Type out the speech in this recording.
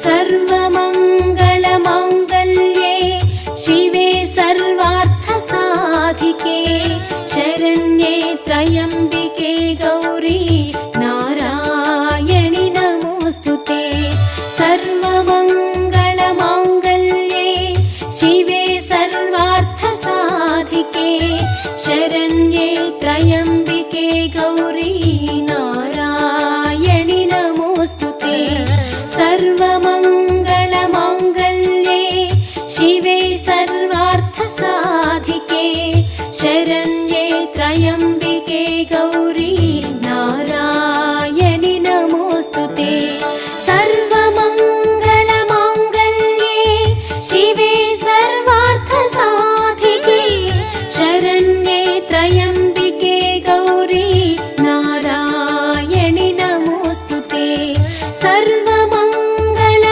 सर्वमङ्गलमाङ्गल्ये शिवे सर्वार्थसाधिके शरण्ये त्र्यम्बिके गौरी नारायणि नमोऽस्तु ते। सर्वमङ्गलमाङ्गल्ये शिवे सर्वार्थसाधिके शरण्ये त्र्यम्बिके गौरी नारायणि शिवे सर्वार्थसाधिके शरण्ये त्रयम्बिके गौरी नारायणि नमोऽस्तु ते। सर्वमङ्गलमाङ्गल्ये शिवे सर्वार्थसाधिके शरण्ये त्रयम्